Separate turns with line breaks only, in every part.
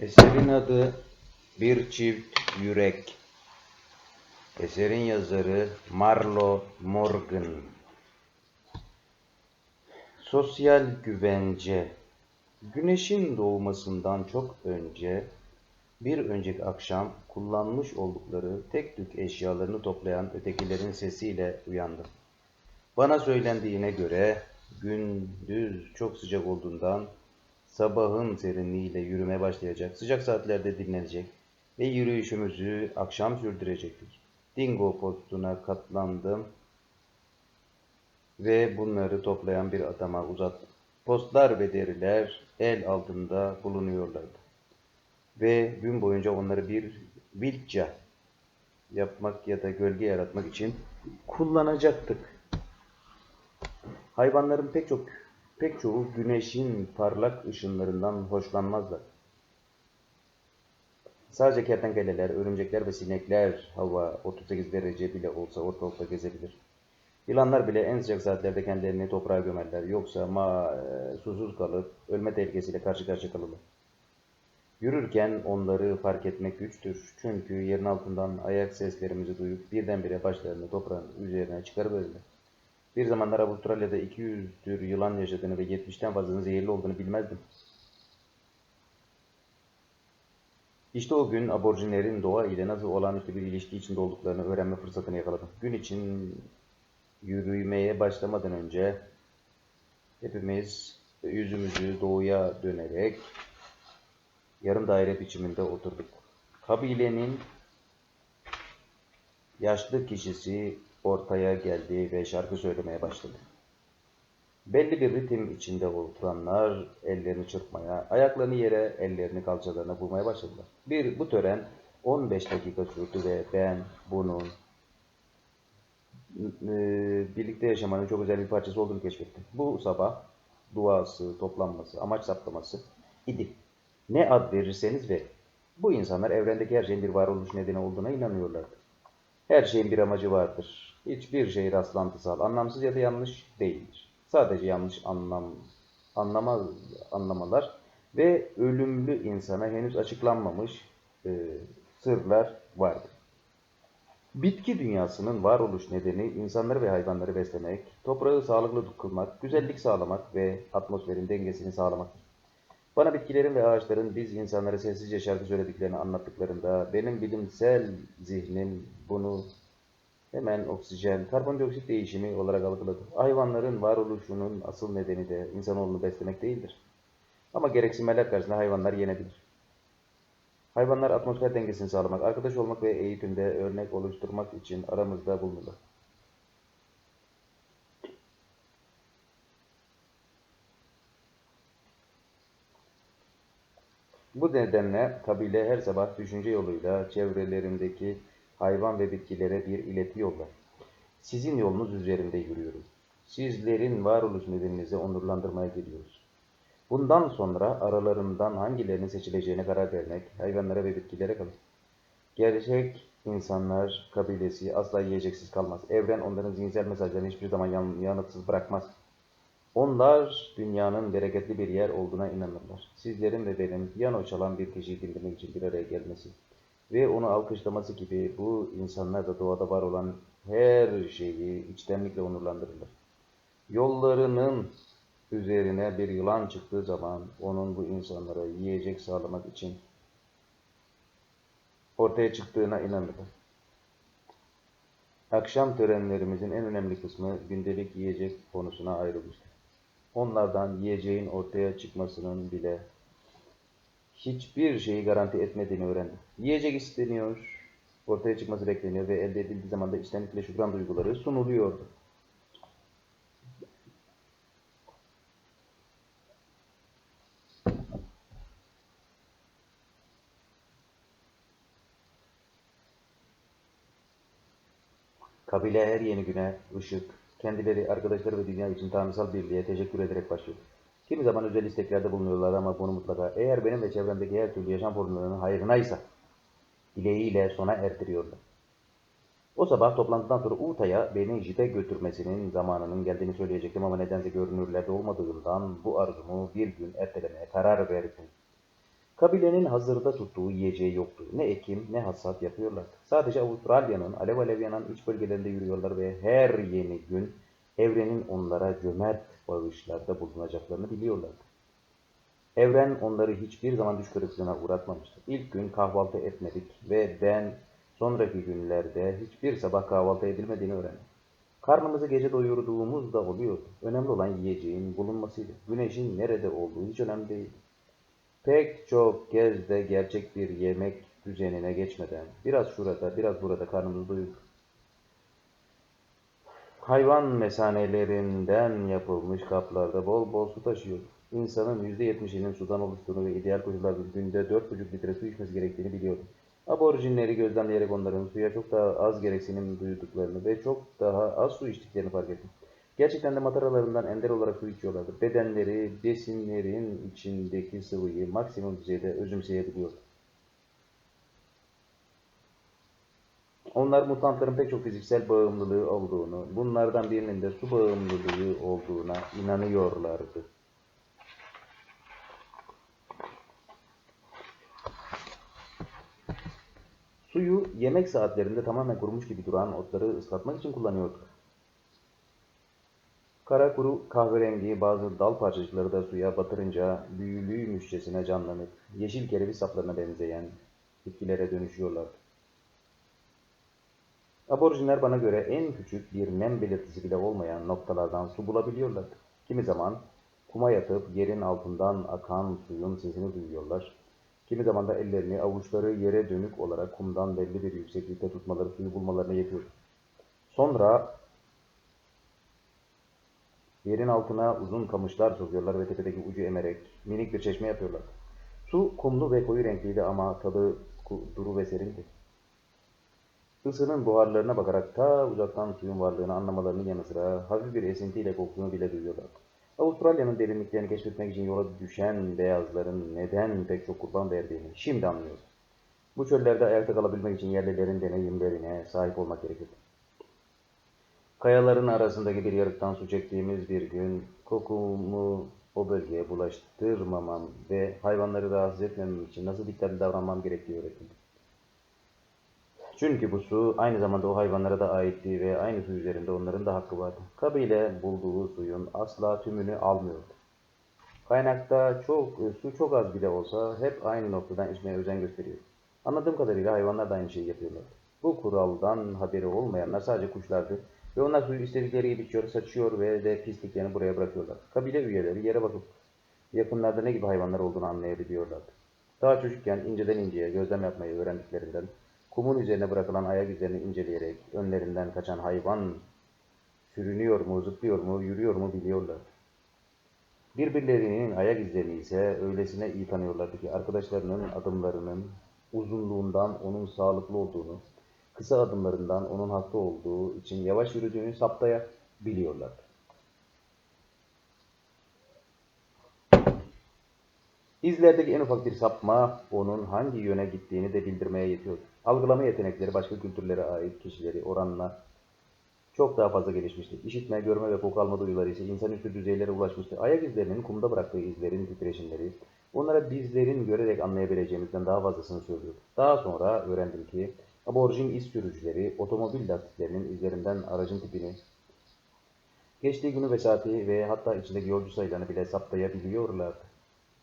Eserin adı Bir Çift Yürek. Eserin yazarı Marlo Morgan. Sosyal güvence. Güneşin doğmasından çok önce bir önceki akşam kullanmış oldukları tek tük eşyalarını toplayan ötekilerin sesiyle uyandım. Bana söylendiğine göre gündüz çok sıcak olduğundan sabahın serinliğiyle yürümeye başlayacak, sıcak saatlerde dinlenecek ve yürüyüşümüzü akşam sürdürecektik. Dingo postuna katlandım ve bunları toplayan bir adama uzattım. Postlar ve deriler el altında bulunuyorlardı. Ve gün boyunca onları bir vilca yapmak ya da gölge yaratmak için kullanacaktık. Hayvanların pek çok pek çoğu güneşin parlak ışınlarından hoşlanmazlar. Sadece kertenkeleler, örümcekler ve sinekler hava 38 derece bile olsa ortalıkta gezebilir. Yılanlar bile en sıcak saatlerde kendilerini toprağa gömerler. Yoksa ma e, susuz kalıp ölme tehlikesiyle karşı karşıya kalırlar. Yürürken onları fark etmek güçtür. Çünkü yerin altından ayak seslerimizi duyup birdenbire başlarını toprağın üzerine çıkarıverirler. Bir zamanlar Avustralya'da 200 tür yılan yaşadığını ve 70'ten fazlasının zehirli olduğunu bilmezdim. İşte o gün aborjinlerin doğa ile nasıl olağanüstü bir ilişki içinde olduklarını öğrenme fırsatını yakaladım. Gün için yürümeye başlamadan önce hepimiz yüzümüzü doğuya dönerek yarım daire biçiminde oturduk. Kabilenin yaşlı kişisi ortaya geldi ve şarkı söylemeye başladı. Belli bir ritim içinde oturanlar ellerini çırpmaya, ayaklarını yere, ellerini kalçalarına vurmaya başladılar. Bir bu tören 15 dakika sürdü ve ben bunun e, birlikte yaşamanın çok özel bir parçası olduğunu keşfettim. Bu sabah duası, toplanması, amaç saptaması idi. Ne ad verirseniz verin. Bu insanlar evrendeki her şeyin bir varoluş nedeni olduğuna inanıyorlardı. Her şeyin bir amacı vardır. Hiçbir şey rastlantısal, anlamsız ya da yanlış değildir. Sadece yanlış anlam, anlama, anlamalar ve ölümlü insana henüz açıklanmamış e, sırlar vardır. Bitki dünyasının varoluş nedeni insanları ve hayvanları beslemek, toprağı sağlıklı kılmak, güzellik sağlamak ve atmosferin dengesini sağlamaktır. Bana bitkilerin ve ağaçların biz insanlara sessizce şarkı söylediklerini anlattıklarında benim bilimsel zihnim bunu hemen oksijen, karbondioksit değişimi olarak algıladı. Hayvanların varoluşunun asıl nedeni de insanoğlunu beslemek değildir. Ama gereksinmeler karşısında hayvanlar yenebilir. Hayvanlar atmosfer dengesini sağlamak, arkadaş olmak ve eğitimde örnek oluşturmak için aramızda bulunurlar. Bu nedenle kabile her sabah düşünce yoluyla çevrelerindeki hayvan ve bitkilere bir ileti yollar. Sizin yolunuz üzerinde yürüyoruz. Sizlerin varoluş nedeninizi onurlandırmaya geliyoruz. Bundan sonra aralarından hangilerinin seçileceğine karar vermek hayvanlara ve bitkilere kalır. Gerçek insanlar kabilesi asla yiyeceksiz kalmaz. Evren onların zihinsel mesajlarını hiçbir zaman yan, yanıtsız bırakmaz. Onlar dünyanın bereketli bir yer olduğuna inanırlar. Sizlerin ve benim piyano çalan bir kişiyi dinlemek için bir araya gelmesi ve onu alkışlaması gibi bu insanlar da doğada var olan her şeyi içtenlikle onurlandırırlar. Yollarının üzerine bir yılan çıktığı zaman onun bu insanlara yiyecek sağlamak için ortaya çıktığına inanırlar. Akşam törenlerimizin en önemli kısmı gündelik yiyecek konusuna ayrılmıştır. Onlardan yiyeceğin ortaya çıkmasının bile hiçbir şeyi garanti etmediğini öğrendim. Yiyecek isteniyor, ortaya çıkması bekleniyor ve elde edildiği zaman da içtenlikle şükran duyguları sunuluyordu. Kabile her yeni güne ışık, kendileri, arkadaşları ve dünya için tanrısal birliğe teşekkür ederek başlıyor. Kimi zaman özel isteklerde bulunuyorlar ama bunu mutlaka eğer benim ve çevremdeki her türlü yaşam formlarının hayrınaysa dileğiyle sona erdiriyorlar. O sabah toplantıdan sonra Uta'ya beni jite götürmesinin zamanının geldiğini söyleyecektim ama nedense görünürlerde olmadığından bu arzumu bir gün ertelemeye karar verdim. Kabilenin hazırda tuttuğu yiyeceği yoktu. Ne ekim ne hasat yapıyorlardı. Sadece Avustralya'nın alev alev yanan iç bölgelerinde yürüyorlar ve her yeni gün evrenin onlara cömert bağışlarda bulunacaklarını biliyorlardı. Evren onları hiçbir zaman düş kırıklığına uğratmamıştı. İlk gün kahvaltı etmedik ve ben sonraki günlerde hiçbir sabah kahvaltı edilmediğini öğrendim. Karnımızı gece doyurduğumuz da oluyordu. Önemli olan yiyeceğin bulunmasıydı. Güneşin nerede olduğu hiç önemli değil. Pek çok kez de gerçek bir yemek düzenine geçmeden biraz şurada biraz burada karnımızı doyurduk. Hayvan mesanelerinden yapılmış kaplarda bol bol su taşıyordu. İnsanın %70'inin sudan oluştuğunu ve ideal koşullarda günde 4,5 litre su içmesi gerektiğini biliyordu. Aborjinleri gözlemleyerek onların suya çok daha az gereksinim duyduklarını ve çok daha az su içtiklerini fark ettim. Gerçekten de mataralarından ender olarak su içiyorlardı. Bedenleri besinlerin içindeki sıvıyı maksimum düzeyde özümseyebiliyordu. Onlar mutantların pek çok fiziksel bağımlılığı olduğunu, bunlardan birinin de su bağımlılığı olduğuna inanıyorlardı. Suyu yemek saatlerinde tamamen kurumuş gibi duran otları ıslatmak için kullanıyorduk. Kara kuru kahverengi bazı dal parçacıkları da suya batırınca büyülüymüşçesine canlanıp yeşil kereviz saplarına benzeyen bitkilere dönüşüyorlardı. Aborjinler bana göre en küçük bir nem belirtisi bile olmayan noktalardan su bulabiliyorlardı. Kimi zaman kuma yatıp yerin altından akan suyun sesini duyuyorlar. Kimi zaman da ellerini avuçları yere dönük olarak kumdan belli bir yükseklikte tutmaları suyu bulmalarına yetiyordu. Sonra yerin altına uzun kamışlar sokuyorlar ve tepedeki ucu emerek minik bir çeşme yapıyorlar. Su kumlu ve koyu renkliydi ama tadı duru ve serindi. Isının buharlarına bakarak ta uzaktan suyun varlığını anlamalarının yanı sıra hafif bir esintiyle koktuğunu bile duyuyorlar. Avustralya'nın derinliklerini keşfetmek için yola düşen beyazların neden pek çok kurban verdiğini şimdi anlıyoruz. Bu çöllerde ayakta kalabilmek için yerlilerin deneyimlerine sahip olmak gerekir. Kayaların arasındaki bir yarıktan su çektiğimiz bir gün kokumu o bölgeye bulaştırmamam ve hayvanları rahatsız etmemem için nasıl dikkatli davranmam gerektiği öğretildi. Çünkü bu su aynı zamanda o hayvanlara da aitti ve aynı su üzerinde onların da hakkı vardı. Kabile bulduğu suyun asla tümünü almıyordu. Kaynakta çok, su çok az bile olsa hep aynı noktadan içmeye özen gösteriyor. Anladığım kadarıyla hayvanlar da aynı şeyi yapıyorlar. Bu kuraldan haberi olmayanlar sadece kuşlardı ve onlar suyu istedikleri gibi içiyor, saçıyor ve de pisliklerini buraya bırakıyorlar. Kabile üyeleri yere bakıp yakınlarda ne gibi hayvanlar olduğunu anlayabiliyorlardı. Daha çocukken inceden inceye gözlem yapmayı öğrendiklerinden kumun üzerine bırakılan ayak izlerini inceleyerek önlerinden kaçan hayvan sürünüyor mu, zıplıyor mu, yürüyor mu biliyorlar. Birbirlerinin ayak izlerini ise öylesine iyi tanıyorlardı ki arkadaşlarının adımlarının uzunluğundan onun sağlıklı olduğunu, kısa adımlarından onun hasta olduğu için yavaş yürüdüğünü saptayabiliyorlardı. İzlerdeki en ufak bir sapma onun hangi yöne gittiğini de bildirmeye yetiyordu. Algılama yetenekleri başka kültürlere ait kişileri oranla çok daha fazla gelişmişti. İşitme, görme ve koku alma duyuları ise insanüstü düzeylere ulaşmıştı. Ayak izlerinin kumda bıraktığı izlerin titreşimleri onlara bizlerin görerek anlayabileceğimizden daha fazlasını söylüyordu. Daha sonra öğrendim ki aborjin iz sürücüleri otomobil lastiklerinin izlerinden aracın tipini, geçtiği günü ve saati ve hatta içindeki yolcu sayılarını bile saptayabiliyorlardı.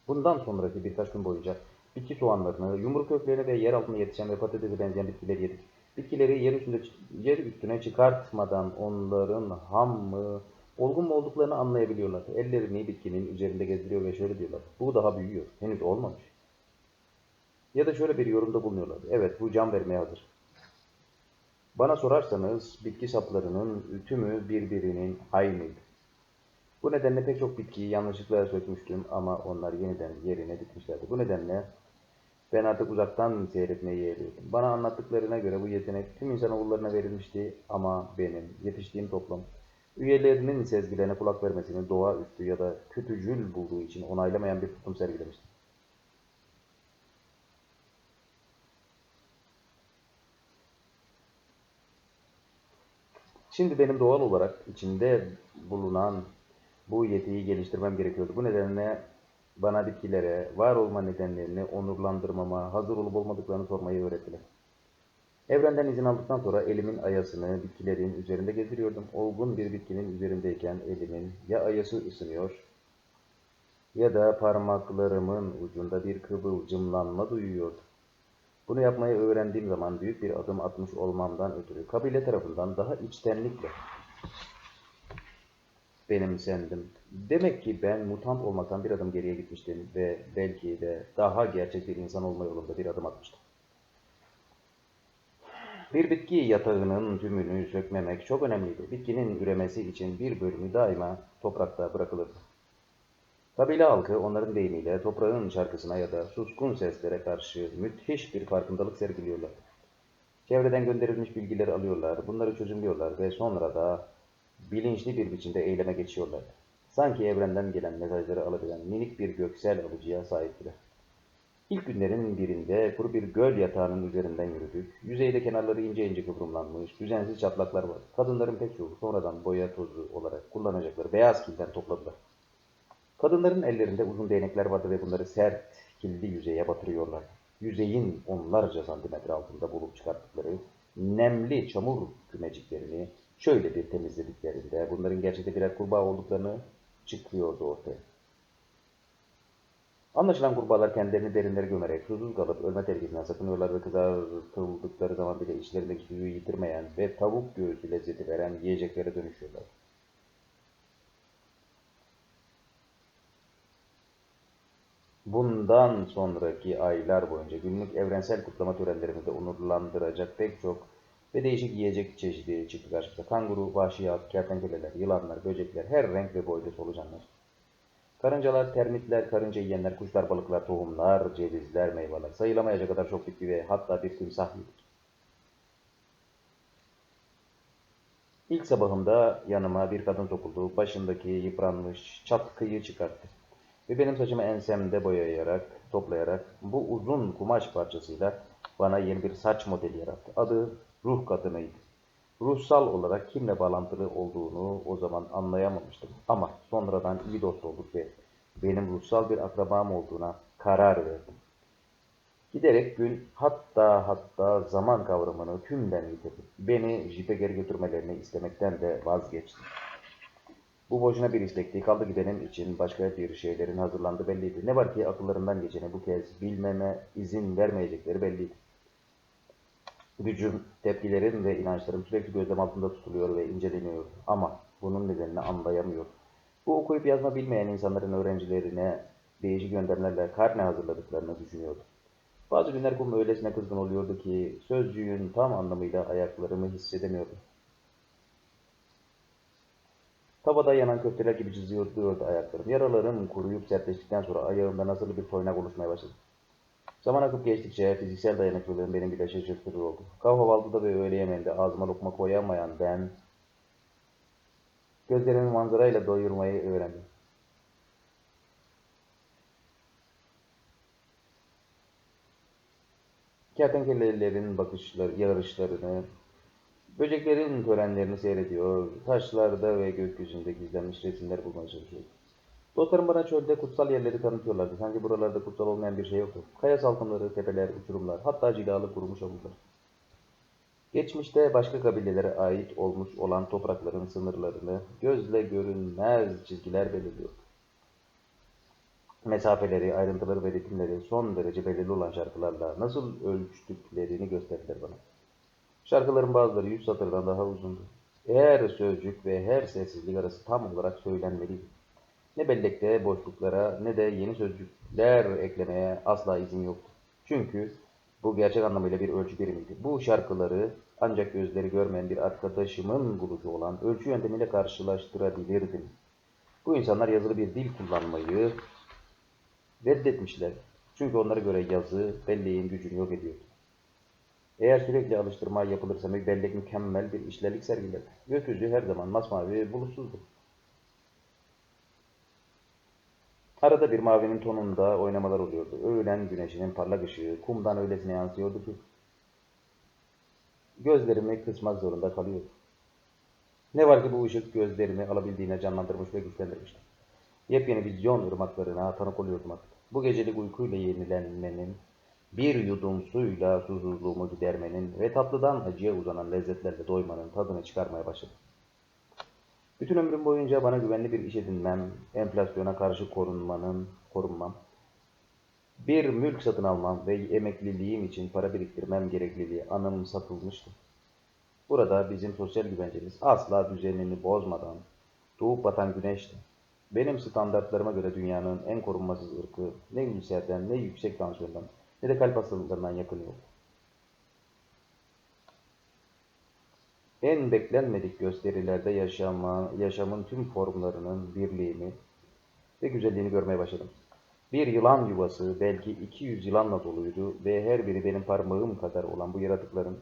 Bundan sonraki birkaç gün boyunca bitki soğanlarını, yumru köklerini ve yer altında yetişen ve patatese benzeyen bitkileri yedik. Bitkileri yer, üstünde, yer üstüne çıkartmadan onların ham mı, olgun mu olduklarını anlayabiliyorlar. Ellerini bitkinin üzerinde gezdiriyor ve şöyle diyorlar. Bu daha büyüyor. Henüz olmamış. Ya da şöyle bir yorumda bulunuyorlar. Evet bu can vermeye hazır. Bana sorarsanız bitki saplarının tümü birbirinin aynıydı. Bu nedenle pek çok bitkiyi yanlışlıkla sökmüştüm ama onlar yeniden yerine dikmişlerdi. Bu nedenle ben artık uzaktan seyretmeyi yeğliyordum. Bana anlattıklarına göre bu yetenek tüm insanoğullarına verilmişti ama benim yetiştiğim toplum üyelerinin sezgilerine kulak vermesini doğaüstü ya da kötücül bulduğu için onaylamayan bir tutum sergilemişti. Şimdi benim doğal olarak içinde bulunan bu yetiyi geliştirmem gerekiyordu. Bu nedenle Bana bitkilere, var olma nedenlerini onurlandırmama, hazır olup olmadıklarını sormayı öğrettiler. Evrenden izin aldıktan sonra elimin ayasını bitkilerin üzerinde gezdiriyordum. Olgun bir bitkinin üzerindeyken elimin ya ayası ısınıyor ya da parmaklarımın ucunda bir kıvılcımlanma duyuyordum. Bunu yapmayı öğrendiğim zaman büyük bir adım atmış olmamdan ötürü kabile tarafından daha içtenlikle benimsendim. Demek ki ben mutant olmaktan bir adım geriye gitmiştim ve belki de daha gerçek bir insan olma yolunda bir adım atmıştım. Bir bitki yatağının tümünü sökmemek çok önemliydi. Bitkinin üremesi için bir bölümü daima toprakta bırakılırdı. Kabile halkı onların deyimiyle toprağın şarkısına ya da suskun seslere karşı müthiş bir farkındalık sergiliyorlar. Çevreden gönderilmiş bilgileri alıyorlar, bunları çözümlüyorlar ve sonra da bilinçli bir biçimde eyleme geçiyorlar. Sanki evrenden gelen mesajları alabilen minik bir göksel alıcıya sahiptiler. İlk günlerin birinde kuru bir göl yatağının üzerinden yürüdük. Yüzeyde kenarları ince ince kıvrımlanmış, düzensiz çatlaklar var. Kadınların pek çoğu sonradan boya tozu olarak kullanacakları beyaz kilden topladılar. Kadınların ellerinde uzun değnekler vardı ve bunları sert, kilidi yüzeye batırıyorlar. Yüzeyin onlarca santimetre altında bulup çıkarttıkları nemli çamur kümeciklerini şöyle bir temizlediklerinde bunların gerçekte birer kurbağa olduklarını çıkıyordu ortaya. Anlaşılan kurbağalar kendilerini derinlere gömerek susuz kalıp ölme tehlikesinden sakınıyorlar ve kızartıldıkları zaman bile içlerindeki suyu yitirmeyen ve tavuk göğsü lezzeti veren yiyeceklere dönüşüyorlar. Bundan sonraki aylar boyunca günlük evrensel kutlama törenlerimizde onurlandıracak pek çok ve değişik yiyecek çeşidi çıktı karşımıza. Kanguru, vahşi at, kertenkeleler, yılanlar, böcekler, her renk ve boyda solucanlar. Karıncalar, termitler, karınca yiyenler, kuşlar, balıklar, tohumlar, cevizler, meyveler, sayılamayacak kadar çok bitki ve hatta bir timsah yedik. İlk sabahımda yanıma bir kadın sokuldu. Başındaki yıpranmış çatkıyı çıkarttı. Ve benim saçımı ensemde boyayarak, toplayarak bu uzun kumaş parçasıyla bana yeni bir saç modeli yarattı. Adı ruh kadınıydı. Ruhsal olarak kimle bağlantılı olduğunu o zaman anlayamamıştım. Ama sonradan iyi dost olduk ve benim ruhsal bir akrabam olduğuna karar verdim. Giderek gün hatta hatta zaman kavramını tümden yitirdim. Beni jipe geri götürmelerini istemekten de vazgeçtim. Bu boşuna bir istekti. Kaldı ki benim için başka bir şeylerin hazırlandığı belliydi. Ne var ki akıllarından geçeni bu kez bilmeme izin vermeyecekleri belliydi. Gücüm, tepkilerim ve inançlarım sürekli gözlem altında tutuluyor ve inceleniyor. Ama bunun nedenini anlayamıyor. Bu okuyup yazma bilmeyen insanların öğrencilerine değişik yöntemlerle karne hazırladıklarını düşünüyordu. Bazı günler kum öylesine kızgın oluyordu ki sözcüğün tam anlamıyla ayaklarımı hissedemiyordum. Tavada yanan köfteler gibi çiziyordu ayaklarım. Yaralarım kuruyup sertleştikten sonra ayağımda nasıl bir toynak oluşmaya başladı. Zaman akıp geçtikçe fiziksel dayanıklılığım benim bile şaşırtır oldu. Kahvaltıda ve öğle yemeğinde ağzıma lokma koyamayan ben gözlerimi manzarayla doyurmayı öğrendim. Kertenkelelerin bakışları, yarışlarını, böceklerin törenlerini seyrediyor, taşlarda ve gökyüzünde gizlenmiş resimler bulmaya çalışıyordum. Dostlarım bana çölde kutsal yerleri tanıtıyorlardı. Sanki buralarda kutsal olmayan bir şey yoktu. Kaya salkımları, tepeler, uçurumlar, hatta cilalı kurumuş omuzlar. Geçmişte başka kabilelere ait olmuş olan toprakların sınırlarını gözle görünmez çizgiler belirliyor. Mesafeleri, ayrıntıları ve ritimleri son derece belirli olan şarkılarla nasıl ölçtüklerini gösterdiler bana. Şarkıların bazıları yüz satırdan daha uzundu. Her sözcük ve her sessizlik arası tam olarak söylenmeliydi. Ne bellekte boşluklara ne de yeni sözcükler eklemeye asla izin yoktu. Çünkü bu gerçek anlamıyla bir ölçü birimiydi. Bu şarkıları ancak gözleri görmeyen bir arkadaşımın buluşu olan ölçü yöntemiyle karşılaştırabilirdim. Bu insanlar yazılı bir dil kullanmayı reddetmişler. Çünkü onlara göre yazı belleğin gücünü yok ediyordu. Eğer sürekli alıştırma yapılırsa bellek mükemmel bir işlerlik sergiler. Gökyüzü her zaman masmavi bulutsuzdu. Arada bir mavinin tonunda oynamalar oluyordu. Öğlen güneşinin parlak ışığı kumdan öylesine yansıyordu ki gözlerimi kısmak zorunda kalıyordu. Ne var ki bu ışık gözlerimi alabildiğine canlandırmış ve güçlendirmişti. Yepyeni vizyon ırmaklarına tanık oluyordum artık. Bu gecelik uykuyla yenilenmenin, bir yudum suyla susuzluğumu gidermenin ve tatlıdan acıya uzanan lezzetlerle doymanın tadını çıkarmaya başladım. Bütün ömrüm boyunca bana güvenli bir iş edinmem, enflasyona karşı korunmanın, korunmam, bir mülk satın almam ve emekliliğim için para biriktirmem gerekliliği anımsatılmıştı. Burada bizim sosyal güvencemiz asla düzenini bozmadan doğup batan güneşti. Benim standartlarıma göre dünyanın en korunmasız ırkı ne ülserden ne yüksek tansiyondan ne de kalp hastalıklarından yakınıyor. En beklenmedik gösterilerde yaşama, yaşamın tüm formlarının birliğini ve güzelliğini görmeye başladım. Bir yılan yuvası belki 200 yılanla doluydu ve her biri benim parmağım kadar olan bu yaratıkların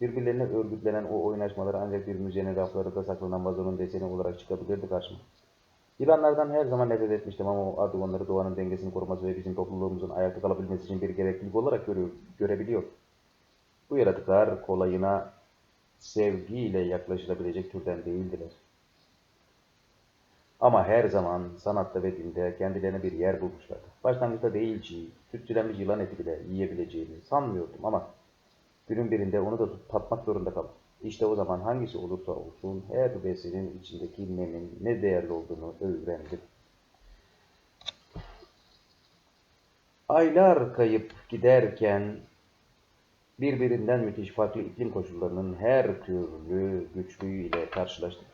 birbirlerine örgütlenen o oynaşmaları ancak bir müzenin raflarında saklanan vazonun deseni olarak çıkabilirdi karşıma. Yılanlardan her zaman nefret etmiştim ama artık onları doğanın dengesini koruması ve bizim topluluğumuzun ayakta kalabilmesi için bir gereklilik olarak görüyor, görebiliyor. Bu yaratıklar kolayına sevgiyle yaklaşılabilecek türden değildiler. Ama her zaman sanatta ve dinde kendilerine bir yer bulmuşlardı. Başlangıçta değil çiğ, sütçülenmiş yılan eti bile yiyebileceğimi sanmıyordum ama günün birinde onu da tatmak zorunda kaldım. İşte o zaman hangisi olursa olsun her besinin içindeki nemin ne değerli olduğunu öğrendim. Aylar kayıp giderken birbirinden müthiş farklı iklim koşullarının her türlü güçlüğüyle karşılaştık.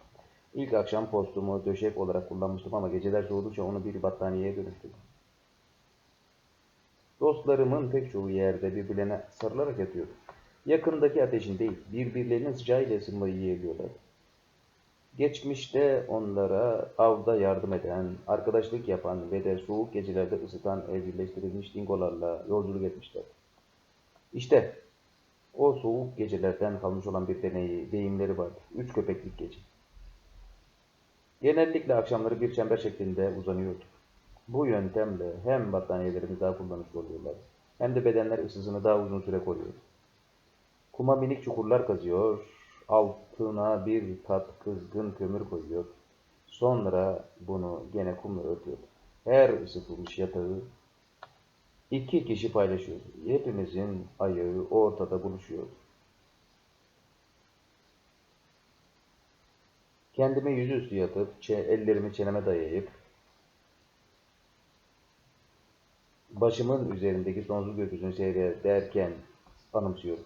İlk akşam postumu döşek olarak kullanmıştım ama geceler soğudukça onu bir battaniyeye dönüştürdüm. Dostlarımın pek çoğu yerde birbirlerine sarılarak yatıyordu. Yakındaki ateşin değil, birbirlerinin sıcağıyla ısınmayı yiyebiliyorlar. Geçmişte onlara avda yardım eden, arkadaşlık yapan ve de soğuk gecelerde ısıtan evcilleştirilmiş dingolarla yolculuk etmişler. İşte o soğuk gecelerden kalmış olan bir deneyi, deyimleri vardı. Üç köpeklik gece. Genellikle akşamları bir çember şeklinde uzanıyorduk. Bu yöntemle hem battaniyelerimiz daha kullanışlı oluyorlar, hem de bedenler ısısını daha uzun süre koruyor. Kuma minik çukurlar kazıyor, altına bir kat kızgın kömür koyuyor. Sonra bunu gene kumla örtüyor. Her ısıtılmış yatağı iki kişi paylaşıyor. Hepimizin ayağı ortada buluşuyor. Kendime yüzüstü yatıp, ellerimi çeneme dayayıp, başımın üzerindeki sonsuz gökyüzünü seyrederken anımsıyorum.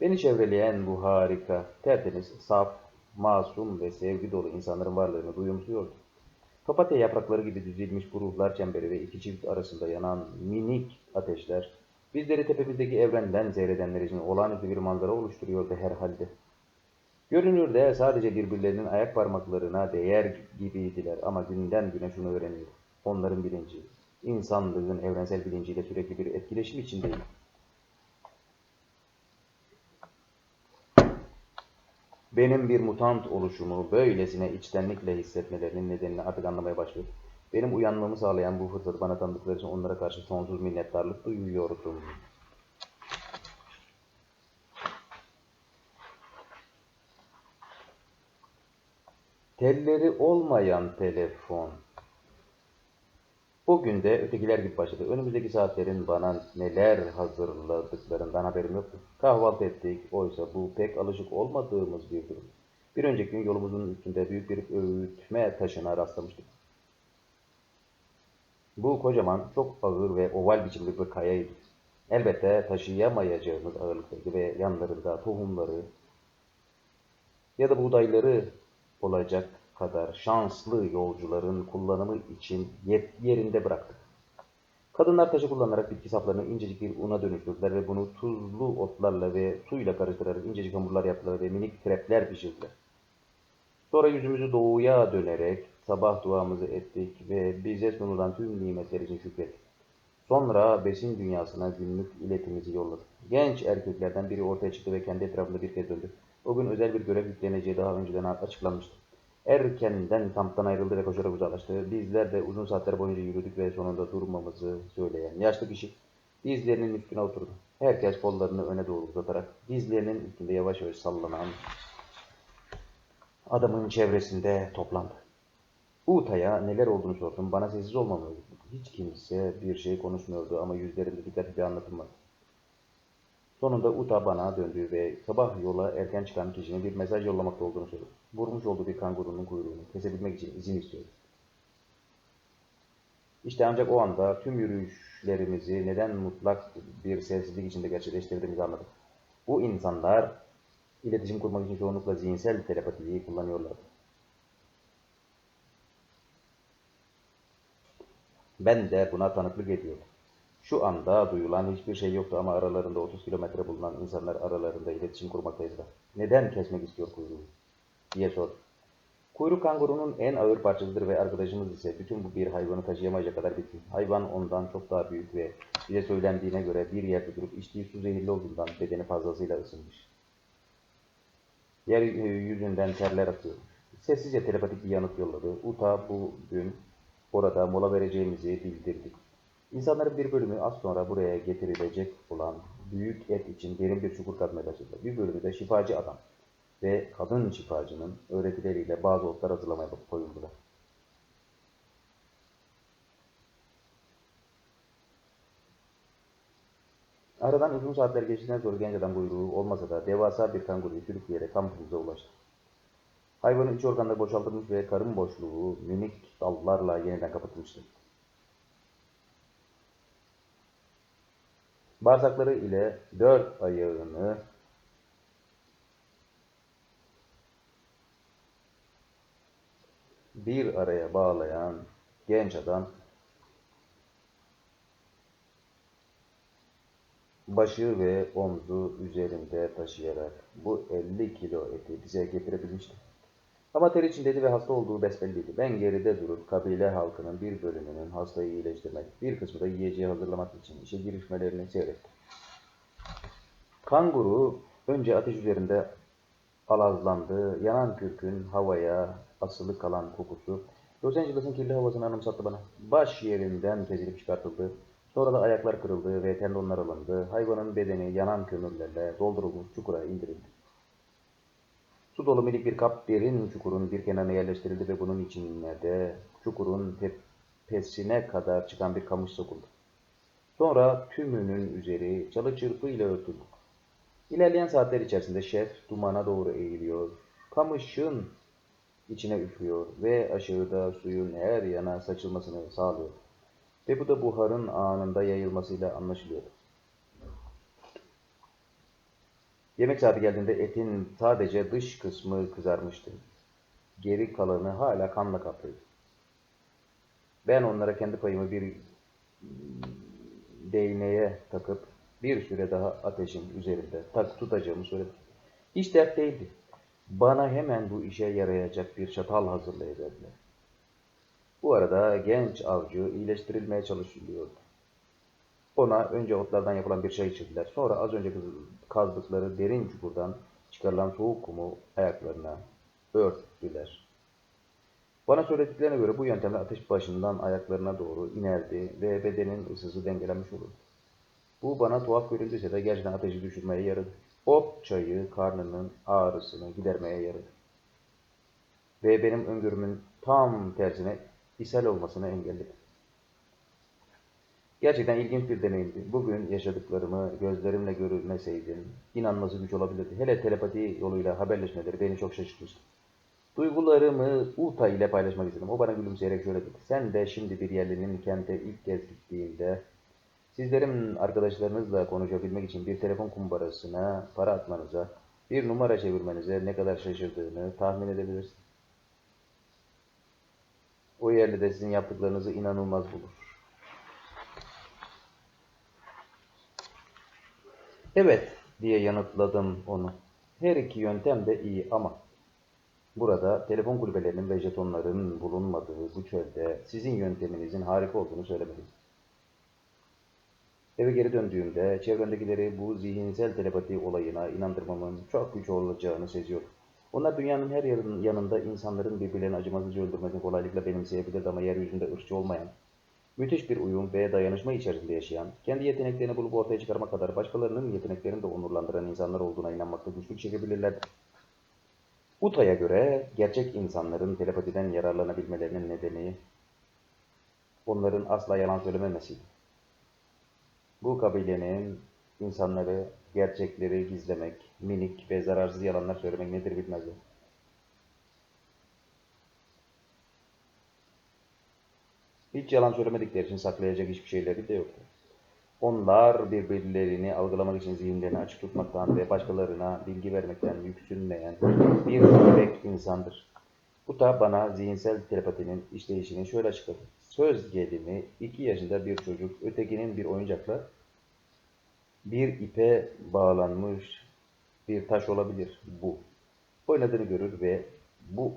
Beni çevreleyen bu harika, tertemiz, saf, masum ve sevgi dolu insanların varlığını duyumsuyordum. Papatya yaprakları gibi düzülmüş bu ruhlar çemberi ve iki çift arasında yanan minik ateşler, bizleri tepemizdeki evrenden seyredenler için olağanüstü bir manzara oluşturuyordu herhalde. Görünürde sadece birbirlerinin ayak parmaklarına değer gibiydiler ama günden güne şunu öğreniyor. Onların bilinci, insanlığın evrensel bilinciyle sürekli bir etkileşim içindeydi. Benim bir mutant oluşumu böylesine içtenlikle hissetmelerinin nedenini artık anlamaya başlıyordum. Benim uyanmamı sağlayan bu fırsatı bana tanıdıkları için onlara karşı sonsuz minnettarlık duyuyordum. Telleri olmayan telefon. O gün de ötekiler gibi başladı. Önümüzdeki saatlerin bana neler hazırladıklarından haberim yoktu. Kahvaltı ettik. Oysa bu pek alışık olmadığımız bir durum. Bir önceki gün yolumuzun üstünde büyük bir öğütme taşına rastlamıştık. Bu kocaman, çok ağır ve oval biçimli bir kayaydı. Elbette taşıyamayacağımız ağırlıktaydı ve yanlarında tohumları ya da buğdayları olacak kadar şanslı yolcuların kullanımı için yerinde bıraktık. Kadınlar taşı kullanarak bitki saflarını incecik bir una dönüştürdüler ve bunu tuzlu otlarla ve suyla karıştırarak incecik hamurlar yaptılar ve minik krepler pişirdiler. Sonra yüzümüzü doğuya dönerek sabah duamızı ettik ve bize sunulan tüm nimetler için şükrettik. Sonra besin dünyasına günlük iletimizi yolladık. Genç erkeklerden biri ortaya çıktı ve kendi etrafında bir kez döndü. O gün özel bir görev yükleneceği daha önceden açıklanmıştı. Erkenden kamptan ayrıldı ve koşarak uzaklaştı. Bizler de uzun saatler boyunca yürüdük ve sonunda durmamızı söyleyen yaşlı kişi dizlerinin üstüne oturdu. Herkes kollarını öne doğru uzatarak dizlerinin üstünde yavaş yavaş sallanan adamın çevresinde toplandı. Uta'ya neler olduğunu sordum. Bana sessiz olmamı. Hiç kimse bir şey konuşmuyordu ama yüzlerinde dikkatli bir anlatım vardı. Sonunda Uta bana döndü ve sabah yola erken çıkan kişinin bir mesaj yollamakta olduğunu söyledi. Vurmuş olduğu bir kangurunun kuyruğunu kesebilmek için izin istiyordu. İşte ancak o anda tüm yürüyüşlerimizi neden mutlak bir sessizlik içinde gerçekleştirdiğimizi anladık. Bu insanlar iletişim kurmak için çoğunlukla zihinsel telepatiyi kullanıyorlardı. Ben de buna tanıklık ediyordum. Şu anda duyulan hiçbir şey yoktu ama aralarında 30 kilometre bulunan insanlar aralarında iletişim kurmaktaydılar. Neden kesmek istiyor kuyruğu? Diye sordum. Kuyruk kangurunun en ağır parçasıdır ve arkadaşımız ise bütün bu bir hayvanı taşıyamayacak kadar bitti. Hayvan ondan çok daha büyük ve bize söylendiğine göre bir yerde durup içtiği su zehirli olduğundan bedeni fazlasıyla ısınmış. Yeryüzünden terler atıyor. Sessizce telepatik bir yanıt yolladı. Uta bugün orada mola vereceğimizi bildirdik. İnsanların bir bölümü az sonra buraya getirilecek olan büyük et için derin bir çukur kazmaya başladı. Bir bölümü de şifacı adam ve kadın şifacının öğretileriyle bazı otlar hazırlamaya koyuldular. Aradan uzun saatler geçtikten sonra genç adam kuyruğu olmasa da devasa bir kanguruyu sürükleyerek kampımıza ulaştı. Hayvanın iç organları boşaltılmış ve karın boşluğu minik dallarla yeniden kapatılmıştı. Bağırsakları ile dört ayağını bir araya bağlayan genç adam başı ve omzu üzerinde taşıyarak bu 50 kilo eti bize getirebilmişti. Ama ter içindeydi ve hasta olduğu besbelliydi. Ben geride durup kabile halkının bir bölümünün hastayı iyileştirmek, bir kısmı da yiyeceği hazırlamak için işe girişmelerini seyrettim. Kanguru önce ateş üzerinde alazlandı. Yanan kürkün havaya asılı kalan kokusu Los Angeles'ın kirli havasını anımsattı bana. Baş yerinden kesilip çıkartıldı. Sonra da ayaklar kırıldı ve tendonlar alındı. Hayvanın bedeni yanan kömürlerle doldurulmuş çukura indirildi. Su dolu minik bir kap derin çukurun bir kenarına yerleştirildi ve bunun içine de çukurun tepesine kadar çıkan bir kamış sokuldu. Sonra tümünün üzeri çalı çırpı ile örtüldü. İlerleyen saatler içerisinde şef dumana doğru eğiliyor. Kamışın içine üflüyor ve aşağıda suyun her yana saçılmasını sağlıyor. Ve bu da buharın anında yayılmasıyla anlaşılıyordu. Yemek saati geldiğinde etin sadece dış kısmı kızarmıştı. Geri kalanı hala kanla kaplıydı. Ben onlara kendi payımı bir değneğe takıp bir süre daha ateşin üzerinde tak tutacağımı söyledim. Hiç dert değildi. Bana hemen bu işe yarayacak bir çatal hazırlayacaklar. Bu arada genç avcı iyileştirilmeye çalışılıyordu. Ona önce otlardan yapılan bir şey içirdiler. Sonra az önce kazdıkları derin çukurdan çıkarılan soğuk kumu ayaklarına örttüler. Bana söylediklerine göre bu yöntemle ateş başından ayaklarına doğru inerdi ve bedenin ısısı dengelenmiş olurdu. Bu bana tuhaf göründüyse de gerçekten ateşi düşürmeye yaradı. Ot çayı karnının ağrısını gidermeye yaradı. Ve benim öngörümün tam tersine ishal olmasını engelledi. Gerçekten ilginç bir deneyimdi. Bugün yaşadıklarımı gözlerimle görülmeseydim inanması güç olabilirdi. Hele telepati yoluyla haberleşmeleri beni çok şaşırtmıştı. Duygularımı Uta ile paylaşmak istedim. O bana gülümseyerek şöyle dedi. Sen de şimdi bir yerlinin kente ilk kez gittiğinde sizlerin arkadaşlarınızla konuşabilmek için bir telefon kumbarasına para atmanıza, bir numara çevirmenize ne kadar şaşırdığını tahmin edebilirsin. O yerli de sizin yaptıklarınızı inanılmaz bulur. Evet diye yanıtladım onu. Her iki yöntem de iyi ama burada telefon kulübelerinin ve jetonların bulunmadığı bu çölde sizin yönteminizin harika olduğunu söylemeliyim. Eve geri döndüğümde çevremdekileri bu zihinsel telepati olayına inandırmamın çok güç olacağını seziyorum. Onlar dünyanın her yanında insanların birbirlerini acımasızca öldürmesini kolaylıkla benimseyebilirdi ama yeryüzünde ırkçı olmayan, müthiş bir uyum ve dayanışma içerisinde yaşayan, kendi yeteneklerini bulup ortaya çıkarmak kadar başkalarının yeteneklerini de onurlandıran insanlar olduğuna inanmakta güçlük çekebilirlerdi. Uta'ya göre gerçek insanların telepatiden yararlanabilmelerinin nedeni onların asla yalan söylememesiydi. Bu kabilenin insanları gerçekleri gizlemek, minik ve zararsız yalanlar söylemek nedir bilmezler. Hiç yalan söylemedikleri için saklayacak hiçbir şeyleri de yoktu. Onlar birbirlerini algılamak için zihinlerini açık tutmaktan ve başkalarına bilgi vermekten yüksünmeyen bir yürek insandır. Bu da bana zihinsel telepatinin işleyişini şöyle açıkladı. Söz gelimi iki yaşında bir çocuk ötekinin bir oyuncakla bir ipe bağlanmış bir taş olabilir bu. Oynadığını görür ve bu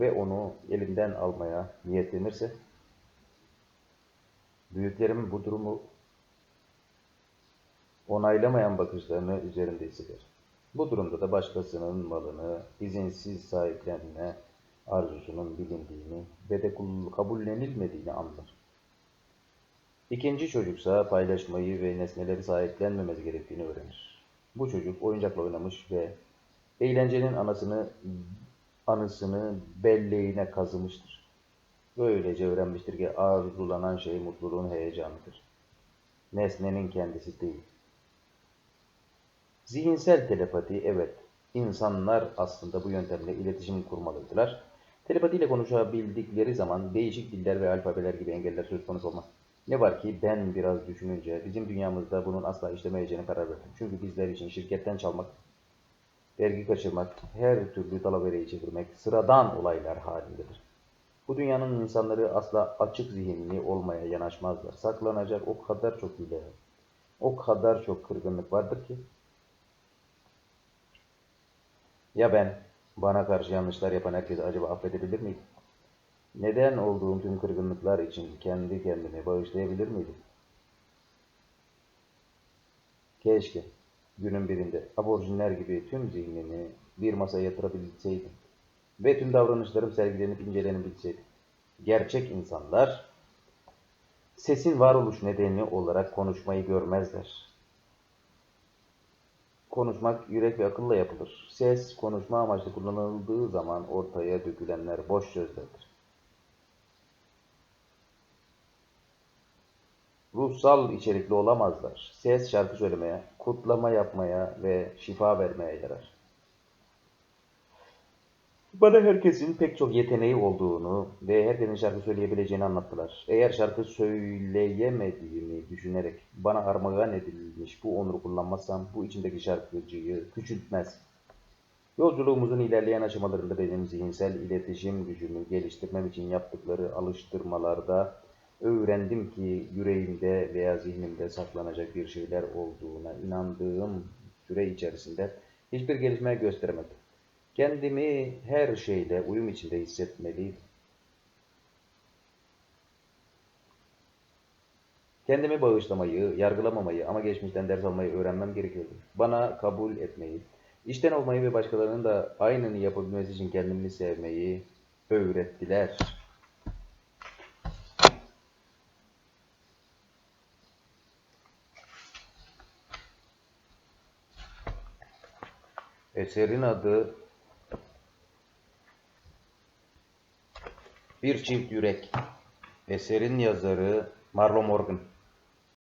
ve onu elinden almaya niyetlenirse büyüklerimin bu durumu onaylamayan bakışlarını üzerinde hisseder. Bu durumda da başkasının malını izinsiz sahiplenme arzusunun bilindiğini ve de kabullenilmediğini anlar. İkinci çocuksa paylaşmayı ve nesneleri sahiplenmemesi gerektiğini öğrenir. Bu çocuk oyuncakla oynamış ve eğlencenin anasını anısını belleğine kazımıştır. Böylece öğrenmiştir ki arzulanan şey mutluluğun heyecanıdır. Nesnenin kendisi değil. Zihinsel telepati evet. İnsanlar aslında bu yöntemle iletişim kurmalıydılar. Telepatiyle konuşabildikleri zaman değişik diller ve alfabeler gibi engeller söz konusu olmaz. Ne var ki ben biraz düşününce bizim dünyamızda bunun asla işlemeyeceğine karar verdim. Çünkü bizler için şirketten çalmak, vergi kaçırmak, her türlü dalavereyi çevirmek sıradan olaylar halindedir. Bu dünyanın insanları asla açık zihinli olmaya yanaşmazlar. Saklanacak o kadar çok hile, o kadar çok kırgınlık vardır ki. Ya ben bana karşı yanlışlar yapan herkesi acaba affedebilir miydim? Neden olduğum tüm kırgınlıklar için kendi kendimi bağışlayabilir miydim? Keşke günün birinde aborjinler gibi tüm zihnimi bir masaya yatırabilseydim ve tüm davranışlarım sergilenip incelenebilseydi. Gerçek insanlar sesin varoluş nedeni olarak konuşmayı görmezler. Konuşmak yürek ve akılla yapılır. Ses, konuşma amaçlı kullanıldığı zaman ortaya dökülenler boş sözlerdir. Ruhsal içerikli olamazlar. Ses şarkı söylemeye, kutlama yapmaya ve şifa vermeye yarar. Bana herkesin pek çok yeteneği olduğunu ve herkesin şarkı söyleyebileceğini anlattılar. Eğer şarkı söyleyemediğimi düşünerek bana armağan edilmiş bu onuru kullanmazsam bu içimdeki şarkıcıyı küçültmez. Yolculuğumuzun ilerleyen aşamalarında benim zihinsel iletişim gücümü geliştirmem için yaptıkları alıştırmalarda öğrendim ki yüreğimde veya zihnimde saklanacak bir şeyler olduğuna inandığım süre içerisinde hiçbir gelişme gösteremedim. Kendimi her şeyle uyum içinde hissetmeliydim. Kendimi bağışlamayı, yargılamamayı ama geçmişten ders almayı öğrenmem gerekiyordu. Bana kabul etmeyi, içten olmayı ve başkalarının da aynını yapabilmesi için kendimi sevmeyi öğrettiler. Eserin adı Bir Çift Yürek. Eserin yazarı Marlo Morgan.